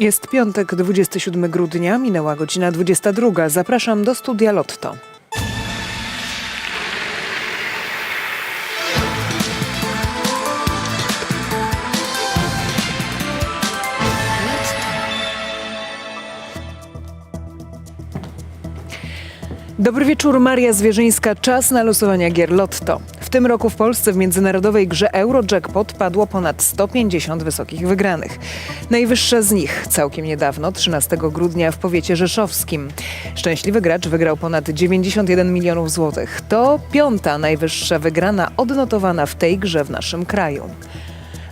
Jest piątek, 27 grudnia, minęła godzina 22. Zapraszam do studia Lotto. Dobry wieczór, Maria Zwierzyńska. Czas na losowania gier Lotto. W tym roku w Polsce w międzynarodowej grze Eurojackpot padło ponad 150 wysokich wygranych. Najwyższa z nich całkiem niedawno, 13 grudnia w powiecie rzeszowskim. Szczęśliwy gracz wygrał ponad 91 milionów złotych. To piąta najwyższa wygrana odnotowana w tej grze w naszym kraju.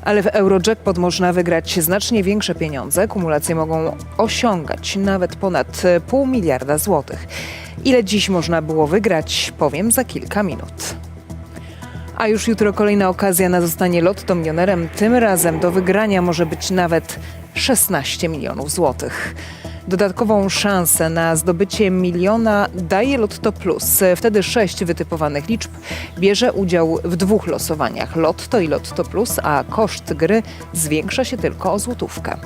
Ale w Eurojackpot można wygrać znacznie większe pieniądze. Kumulacje mogą osiągać nawet ponad pół miliarda złotych. Ile dziś można było wygrać, powiem za kilka minut. A już jutro kolejna okazja na zostanie Lotto milionerem. Tym razem do wygrania może być nawet 16 milionów złotych. Dodatkową szansę na zdobycie miliona daje Lotto Plus. Wtedy sześć wytypowanych liczb bierze udział w dwóch losowaniach Lotto i Lotto Plus, a koszt gry zwiększa się tylko o złotówkę.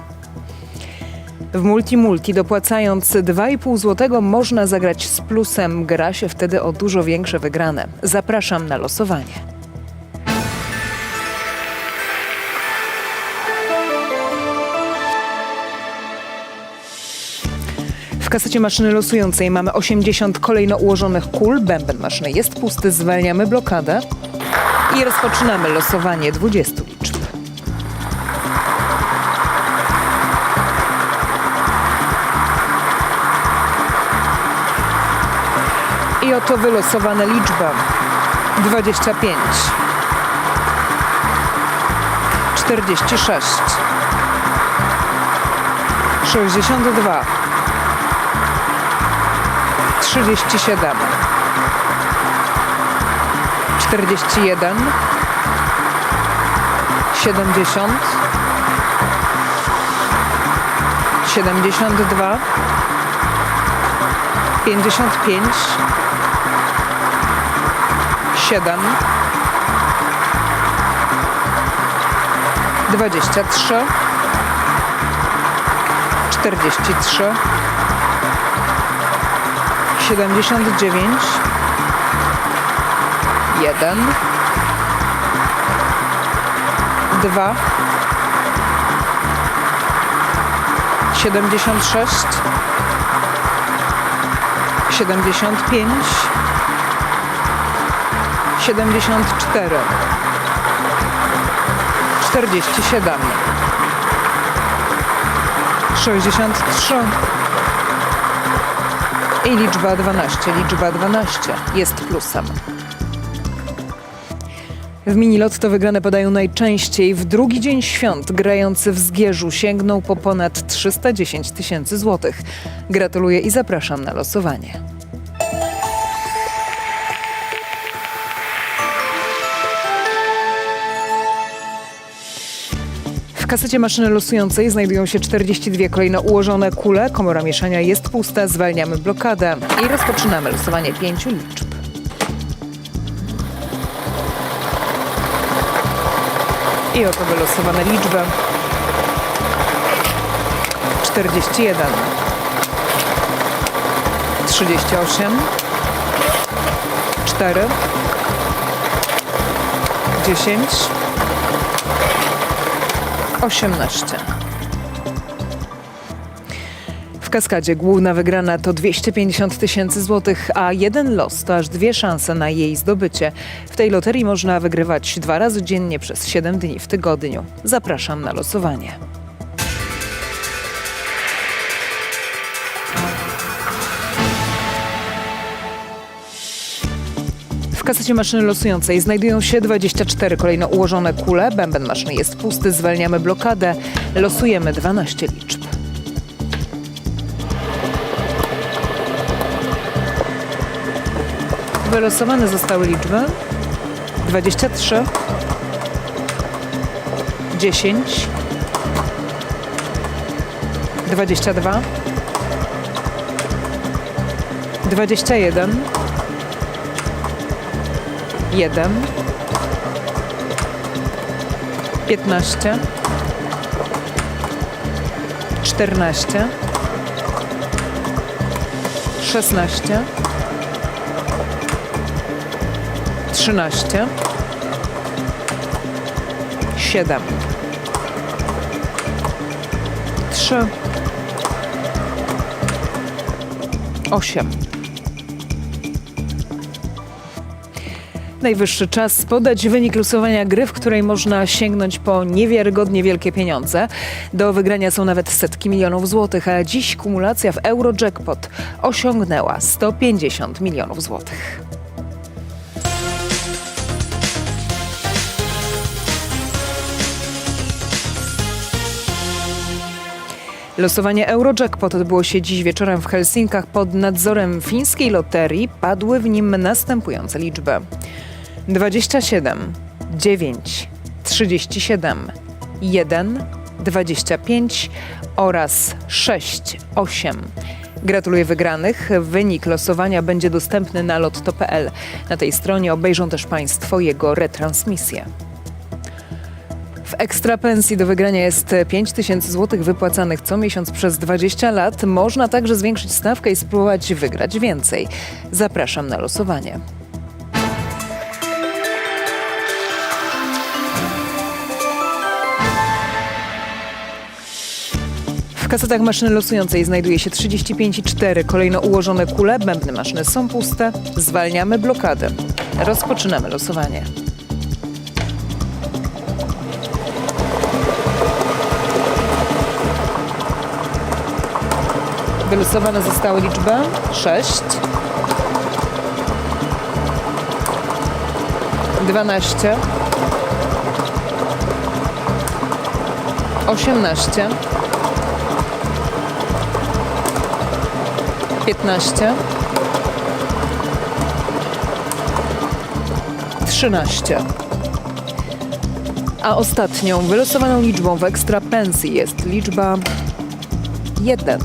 W Multi Multi dopłacając 2,5 zł można zagrać z plusem. Gra się wtedy o dużo większe wygrane. Zapraszam na losowanie. Kasecie maszyny losującej mamy 80 kolejno ułożonych kul. Bęben maszyny jest pusty, zwalniamy blokadę i rozpoczynamy losowanie 20 liczb. I oto wylosowane liczby. 25 46 62 37 41 70 72 55 7 23 43 79 1 2 76 75 74 47 63 i liczba 12. Liczba 12 jest plusem. W minilotto wygrane podają najczęściej w drugi dzień świąt. Grający w Zgierzu sięgnął po ponad 310 tysięcy złotych. Gratuluję i zapraszam na losowanie. Kasecie maszyny losującej znajdują się 42 kolejno ułożone kule. Komora mieszania jest pusta, zwalniamy blokadę i rozpoczynamy losowanie pięciu liczb. I oto wylosowane liczby. 41 38 4 10 18. W kaskadzie główna wygrana to 250 tysięcy złotych, a jeden los to aż dwie szanse na jej zdobycie. W tej loterii można wygrywać dwa razy dziennie przez 7 dni w tygodniu. Zapraszam na losowanie. W kasecie maszyny losującej. Znajdują się 24 kolejno ułożone kule. Bęben maszyny jest pusty, zwalniamy blokadę. Losujemy 12 liczb. Wylosowane zostały liczby. 23 10 22 21 1 15 czternaście, szesnaście, trzynaście, siedem, trzy, osiem. Najwyższy czas podać wynik losowania gry, w której można sięgnąć po niewiarygodnie wielkie pieniądze. Do wygrania są nawet setki milionów złotych, a dziś kumulacja w Eurojackpot osiągnęła 150 milionów złotych. Losowanie Eurojackpot odbyło się dziś wieczorem w Helsinkach pod nadzorem fińskiej loterii. Padły w nim następujące liczby: 27, 9, 37, 1, 25 oraz 6, 8. Gratuluję wygranych. Wynik losowania będzie dostępny na lotto.pl. Na tej stronie obejrzą też Państwo jego retransmisję. W ekstra pensji do wygrania jest 5 tysięcy złotych wypłacanych co miesiąc przez 20 lat. Można także zwiększyć stawkę i spróbować wygrać więcej. Zapraszam na losowanie. Kasetach maszyny losującej znajduje się 35,4. Kolejno ułożone kule, bębny maszyny są puste. Zwalniamy blokadę. Rozpoczynamy losowanie. Wylosowane zostały liczby 6, 12, 18, 15, 13. A ostatnią wylosowaną liczbą w ekstra pensji jest liczba 1.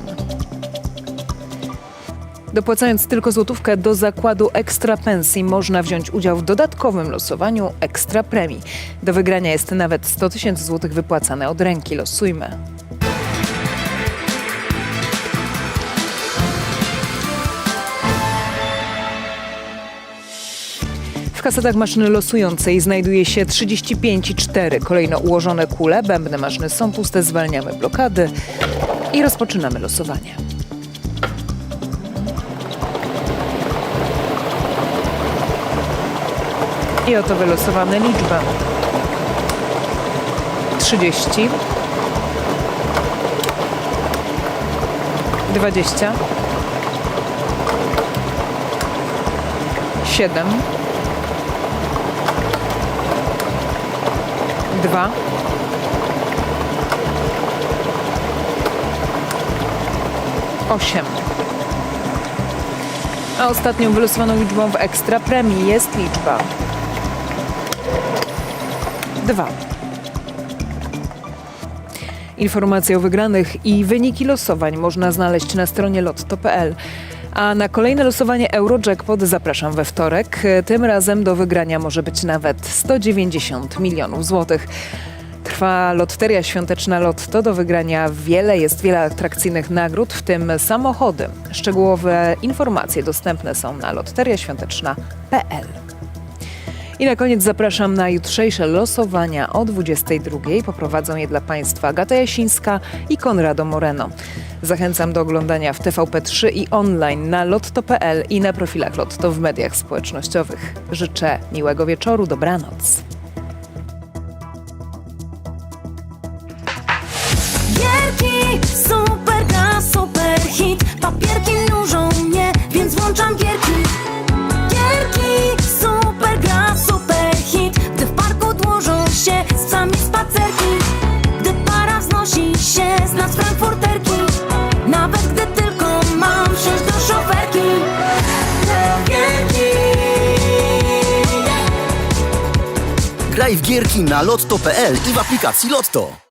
Dopłacając tylko złotówkę do zakładu ekstra pensji można wziąć udział w dodatkowym losowaniu ekstra premii. Do wygrania jest nawet 100 tysięcy złotych wypłacane od ręki. Losujmy. W kasetach maszyny losującej znajduje się 35,4. Kolejno ułożone kule, bębny maszyny są puste, zwalniamy blokady i rozpoczynamy losowanie. I oto wylosowane liczby. 30 20 7 2 8 A ostatnią wylosowaną liczbą w ekstra premii jest liczba 2. Informacje o wygranych i wyniki losowań można znaleźć na stronie lotto.pl. A na kolejne losowanie Eurojackpot zapraszam we wtorek. Tym razem do wygrania może być nawet 190 milionów złotych. Trwa Lotteria Świąteczna Lotto. Do wygrania wiele, jest wiele atrakcyjnych nagród, w tym samochody. Szczegółowe informacje dostępne są na lotteriaświąteczna.pl. I na koniec zapraszam na jutrzejsze losowania o 22. Poprowadzą je dla Państwa Agata Jasińska i Konrado Moreno. Zachęcam do oglądania w TVP3 i online na lotto.pl i na profilach Lotto w mediach społecznościowych. Życzę miłego wieczoru, dobranoc. Gierki, super gra, super hit Papierki nużą mnie, więc włączam gierki Graj w gierki na lotto.pl i w aplikacji Lotto.